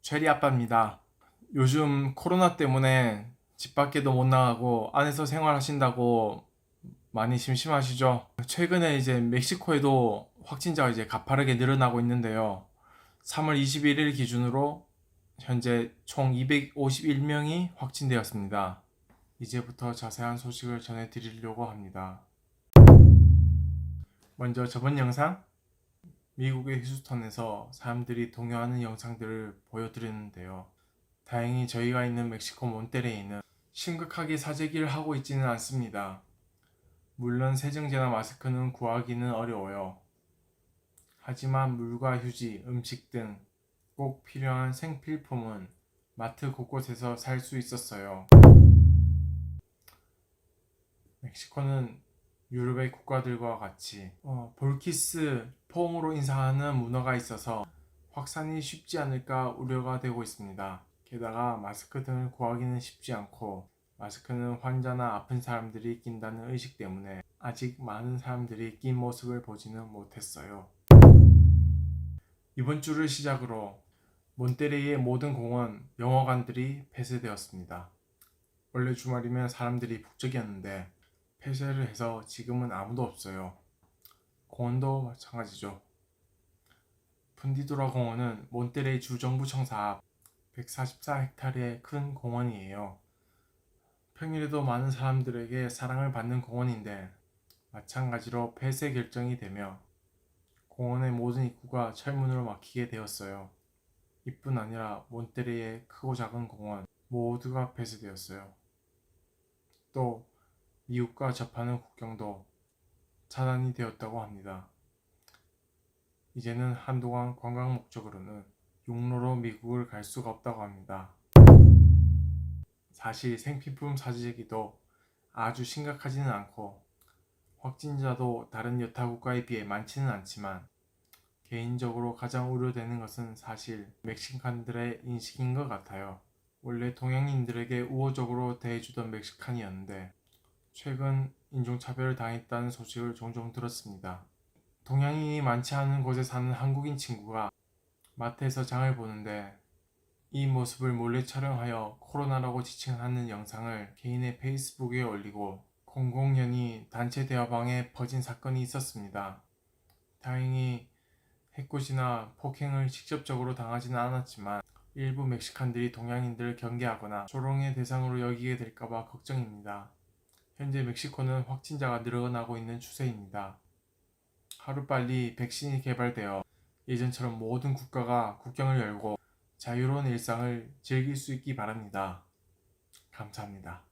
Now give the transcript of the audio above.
체리 아빠입니다. 요즘 코로나 때문에 집 밖에도 못 나가고 안에서 생활하신다고 많이 심심하시죠? 최근에 이제 멕시코에도 확진자가 이제 가파르게 늘어나고 있는데요. 3월 21일 기준으로 현재 총 251명이 확진되었습니다. 이제부터 자세한 소식을 전해드리려고 합니다. 먼저 저번 영상 미국의 휴스턴에서 사람들이 동요하는 영상들을 보여드렸는데요. 다행히 저희가 있는 멕시코 몬테레이는 심각하게 사재기를 하고 있지는 않습니다. 물론 세정제나 마스크는 구하기는 어려워요. 하지만 물과 휴지, 음식 등 꼭 필요한 생필품은 마트 곳곳에서 살 수 있었어요. 멕시코는 유럽의 국가들과 같이 어, 볼키스 포옹으로 인사하는 문화가 있어서 확산이 쉽지 않을까 우려가 되고 있습니다. 게다가 마스크 등을 구하기는 쉽지 않고 마스크는 환자나 아픈 사람들이 낀다는 의식 때문에 아직 많은 사람들이 낀 모습을 보지는 못했어요. 이번 주를 시작으로 몬테레이의 모든 공원, 영화관들이 폐쇄되었습니다. 원래 주말이면 사람들이 북적이었는데 폐쇄를 해서 지금은 아무도 없어요. 공원도 마찬가지죠. 푼디도라 공원은 몬테레이 주정부 청사 앞 144헥타르의 큰 공원이에요. 평일에도 많은 사람들에게 사랑을 받는 공원인데 마찬가지로 폐쇄 결정이 되며 공원의 모든 입구가 철문으로 막히게 되었어요. 이뿐 아니라 몬테레이의 크고 작은 공원 모두가 폐쇄되었어요. 또 미국과 접하는 국경도 차단이 되었다고 합니다. 이제는 한동안 관광 목적으로는 육로로 미국을 갈 수가 없다고 합니다. 사실 생필품 사재기도 아주 심각하지는 않고 확진자도 다른 여타 국가에 비해 많지는 않지만 개인적으로 가장 우려되는 것은 사실 멕시칸들의 인식인 것 같아요. 원래 동양인들에게 우호적으로 대해주던 멕시칸이었는데 최근 인종차별을 당했다는 소식을 종종 들었습니다. 동양인이 많지 않은 곳에 사는 한국인 친구가 마트에서 장을 보는데 이 모습을 몰래 촬영하여 코로나라고 지칭하는 영상을 개인의 페이스북에 올리고 공공연히 단체 대화방에 퍼진 사건이 있었습니다. 다행히 해코지나 폭행을 직접적으로 당하지는 않았지만 일부 멕시칸들이 동양인들을 경계하거나 조롱의 대상으로 여기게 될까봐 걱정입니다. 현재 멕시코는 확진자가 늘어나고 있는 추세입니다. 하루빨리 백신이 개발되어 예전처럼 모든 국가가 국경을 열고 자유로운 일상을 즐길 수 있기 바랍니다. 감사합니다.